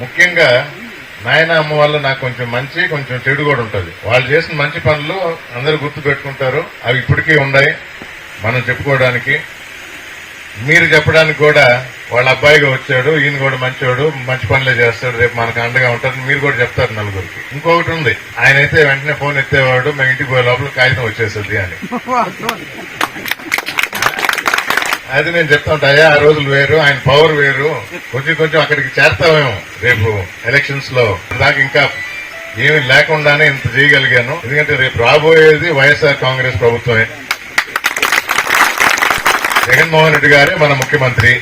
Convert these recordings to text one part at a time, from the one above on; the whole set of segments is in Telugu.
ముఖ్యంగా నాయన అమ్మ వల్ల నాకు కొంచెం మంచి కొంచెం చెడు కూడా ఉంటుంది. వాళ్ళు చేసిన మంచి పనులు అందరూ గుర్తు పెట్టుకుంటారు. అవి ఇప్పటికీ ఉన్నాయి మనం చెప్పుకోవడానికి. మీరు చెప్పడానికి కూడా వాళ్ళ అబ్బాయిగా వచ్చాడు ఈయన కూడా మంచివాడు మంచి పనులే చేస్తాడు రేపు మనకు అండగా ఉంటారు మీరు కూడా చెప్తారు నలుగురికి. ఇంకొకటి ఉంది. ఆయన అయితే వెంటనే ఫోన్ ఎత్తేవాడు మేము ఇంటికి పోయే లోపల కాగితం వచ్చేస్తుంది అని. అది నేను చెప్తా ఉంటా అయ్యా ఆ రోజులు వేరు ఆయన పవర్ వేరు. కొంచెం కొంచెం అక్కడికి చేస్తామేమో రేపు ఎలక్షన్స్లో. దాకా ఇంకా ఏమి లేకుండానే ఇంత చేయగలిగాను. ఎందుకంటే రేపు రాబోయేది వైఎస్ఆర్ కాంగ్రెస్ ప్రభుత్వమే. జగన్మోహన్ రెడ్డి గారే మన ముఖ్యమంత్రి.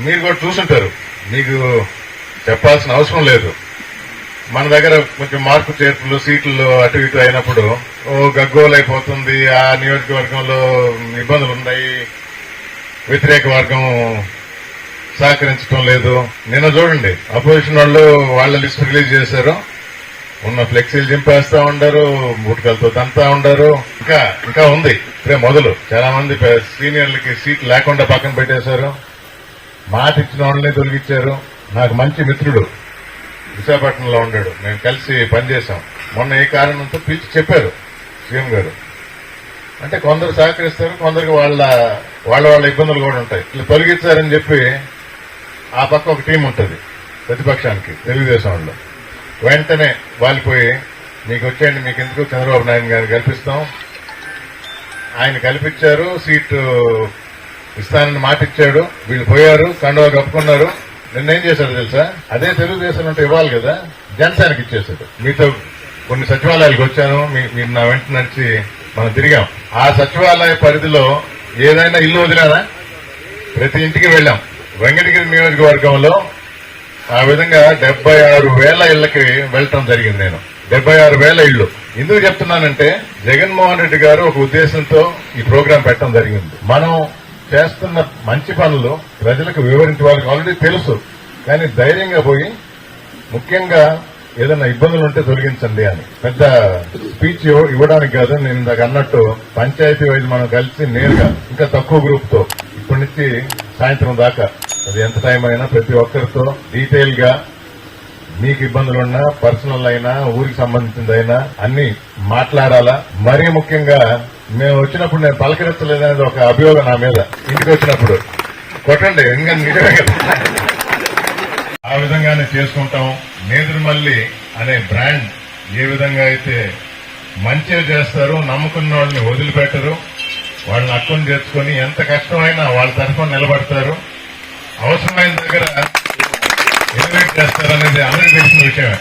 మీరు కూడా చూసుంటారు. మీకు చెప్పాల్సిన అవసరం లేదు. మన దగ్గర కొంచెం మార్పు చేర్పులు సీట్లు అటు ఇటు అయినప్పుడు ఓ గగ్గోలైపోతుంది. ఆ నియోజకవర్గంలో ఇబ్బందులు ఉన్నాయి వ్యతిరేక వర్గం సహకరించడం లేదు. నిన్న చూడండి అపోజిషన్ వాళ్ళు వాళ్ళ లిస్ట్ రిలీజ్ చేశారు. ఉన్న ఫ్లెక్సీలు చింపేస్తా ఉండరు బుట్కలతో దంతా ఉండరు. ఇంకా ఇంకా ఉంది. ఇప్పుడే మొదలు. చాలా మంది సీనియర్లకి సీట్ లేకుండా పక్కన పెట్టేశారు. మాట ఇచ్చిన వాళ్ళని తొలగించారు. నాకు మంచి మిత్రుడు విశాఖపట్నంలో ఉండాడు. మేము కలిసి పనిచేశాం. మొన్న ఏ కారణంతో పిలిచి చెప్పారు సీఎం గారు. అంటే కొందరు సహకరిస్తారు కొందరికి వాళ్ళ వాళ్ళ వాళ్ళ ఇబ్బందులు కూడా ఉంటాయి. ఇట్లా తొలగించారని చెప్పి ఆ పక్క ఒక టీం ఉంటుంది ప్రతిపక్షానికి తెలుగుదేశం వాళ్ళు. వెంటనే వాలిపోయి మీకు వచ్చేయండి మీకు ఎందుకు చంద్రబాబు నాయుడు గారిని కల్పిస్తాం? ఆయన కల్పించారు సీటు ఇస్తానని మాట ఇచ్చాడు. వీళ్ళు పోయారు కండువా కప్పుకున్నారు. నిన్న ఏం చేశారు తెలుసా? అదే తెలుగుదేశం అంటే ఇవ్వాలి కదా జనసేనకి ఇచ్చేసాడు మీతో కొన్ని సచివాలయాలకు వచ్చాను మీ- మీరు నా వెంట నడిచి మనం తిరిగాం. ఆ సచివాలయ పరిధిలో ఏదైనా ఇల్లు వదిలేదా ప్రతి ఇంటికి వెళ్ళాం. వెంకటగిరి నియోజకవర్గంలో ఆ విధంగా డెబ్బై ఆరు వేల ఇళ్ళకి వెళ్ళటం జరిగింది నేను. డెబ్బై ఆరు వేల ఇళ్ళు ఎందుకు చెప్తున్నానంటే జగన్మోహన్ రెడ్డి గారు ఒక ఉద్దేశంతో ఈ ప్రోగ్రాం పెట్టడం జరిగింది. మనం చేస్తున్న మంచి పనులు ప్రజలకు వివరించే వాళ్ళకి ఆల్రెడీ తెలుసు. కానీ ధైర్యంగా పోయి ముఖ్యంగా ఏదైనా ఇబ్బందులు ఉంటే తొలగించండి అని. పెద్ద స్పీచ్ ఇవ్వడానికి కాదు నేను ఇందాక అన్నట్టు పంచాయతీ వైజ్ మనం కలిసి నేరుగా ఇంకా తక్కువ గ్రూప్తో ఇప్పటి నుంచి సాయంత్రం దాకా అది ఎంత టైం అయినా ప్రతి ఒక్కరితో డీటెయిల్గా మీకు ఇబ్బందులున్నా పర్సనల్ అయినా ఊరికి సంబంధించిందైనా అన్ని మాట్లాడాలా. మరీ ముఖ్యంగా మేము వచ్చినప్పుడు నేను పలకరించలేదనేది ఒక అభియోగం నా మీద. ఇంటికి వచ్చినప్పుడు. కొట్టండి ఇంకా నిజమే కదా. ఆ విధంగానే చేసుకుంటాం. నేదురుమల్లి అనే బ్రాండ్ ఏ విధంగా అయితే మంచిగా చేస్తారు నమ్ముకున్న వాళ్ళని వదిలిపెట్టరు. వాళ్ళని అక్కుని తెచ్చుకొని ఎంత కష్టమైనా వాళ్ళ తరఫున నిలబడతారు. అవసరమైన దగ్గర ఎలివేట్ చేస్తారనేది అందరికీ తెలిసిన విషయమే.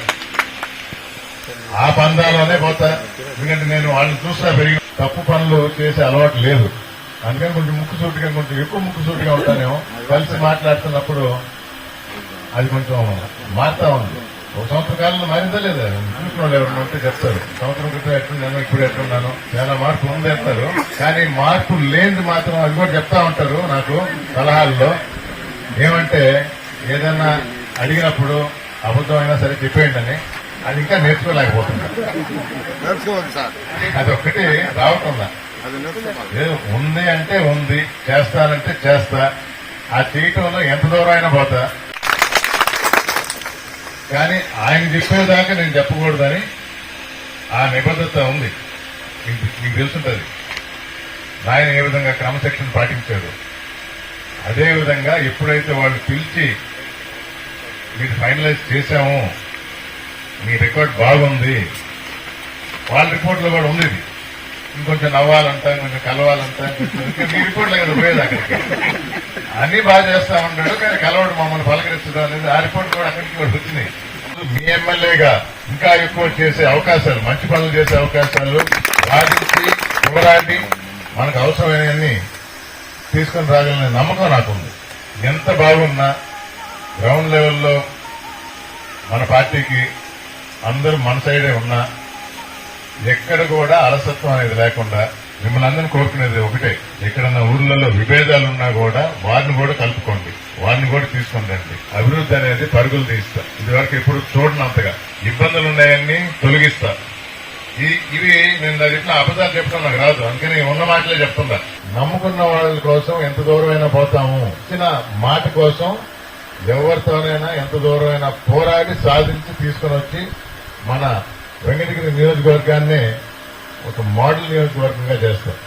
ఆ పందాలోనే పోతా. ఎందుకంటే నేను వాళ్ళని చూస్తా పెరిగి తప్పు పనులు చేసే అలవాటు లేదు. అందుకని కొంచెం ముక్కు సూటిగా కొంచెం ఎక్కువ ముక్కు సూటిగా ఉంటానేమో. కలిసి మాట్లాడుతున్నప్పుడు అది కొంచెం మారుతా ఉంది. ఒక సంవత్సర కాలంలో మారిందా లేదా చూసిన వాళ్ళు ఎవరైనా ఉంటే చెప్తారు. సంవత్సరం క్రితం ఎట్లున్నాను ఇప్పుడు ఎట్లున్నాను చాలా మార్పు ఉంది అంటారు కానీ మార్పు లేనిది మాత్రం అది కూడా చెప్తా ఉంటారు నాకు సలహాల్లో. ఏమంటే ఏదన్నా అడిగినప్పుడు అబద్ధమైనా సరే చెప్పేయండి అని. అది ఇంకా నేర్చుకోలేకపోతున్నా. నేర్చుకోవాలి సార్. అది ఒక్కటి రావటంలా ఉంది అంటే ఉంది చేస్తానంటే చేస్తా. ఆ చేయటంలో ఎంత దూరం అయినా పోతా. కానీ ఆయన చెప్పేదాకా నేను చెప్పకూడదని ఆ నిబద్ధత ఉంది. మీకు తెలుసుంటుంది. ఆయన ఏ విధంగా క్రమశిక్షణ పాటించాడు. అదే విధంగా ఎప్పుడైతే వాళ్ళు పిలిచి మీరు ఫైనలైజ్ చేశాము మీ రికార్డ్ బాగుంది వాళ్ళ రిపోర్ట్లో కూడా ఉంది ఇది ఇంకొంచెం నవ్వాలంట కొంచెం కలవాలంట మీ రిపోర్ట్లో కదా పోయేది అక్కడికి? అన్ని బాగా చేస్తా ఉంటాడు కానీ కలవడు మమ్మల్ని పలకరించడం అనేది ఆ రిపోర్ట్ కూడా అక్కడికి కూడా వచ్చినాయి. మీ ఎమ్మెల్యేగా ఇంకా ఎక్కువ చేసే అవకాశాలు మంచి పనులు చేసే అవకాశాలు వాదించి పోరాడి మనకు అవసరమైనవన్నీ తీసుకొని రాగలనే నమ్మకం నాకుంది. ఎంత బాగున్నా గ్రౌండ్ లెవెల్లో మన పార్టీకి అందరూ మన సైడే ఉన్నా ఎక్కడ కూడా అలసత్వం అనేది లేకుండా మిమ్మల్ని అందరిని కోరుకునేది ఒకటే. ఎక్కడన్నా ఊర్లలో విభేదాలు ఉన్నా కూడా వారిని కూడా కలుపుకోండి. వారిని కూడా తీసుకుని రండి. అభివృద్ధి అనేది పరుగులు తీస్తా. ఇదివరకు ఎప్పుడు చూడనంతగా ఇబ్బందులు ఉన్నాయని తొలగిస్తా. ఈ- ఇవి నేను నాకు ఇట్లా అబద్ధాలు చెప్పడం నాకు రాదు. అందుకని ఉన్న మాటలే చెప్తున్నా. నమ్ముకున్న వాళ్ళ కోసం ఎంత దూరమైనా పోతాము. ఇచ్చిన మాట కోసం ఎవరితోనైనా ఎంత దూరమైనా పోరాడి సాధించి తీసుకుని వచ్చి మన వెంకటగిరి నియోజకవర్గాన్ని ఒక మోడల్ నియోజకవర్గంగా చేస్తాం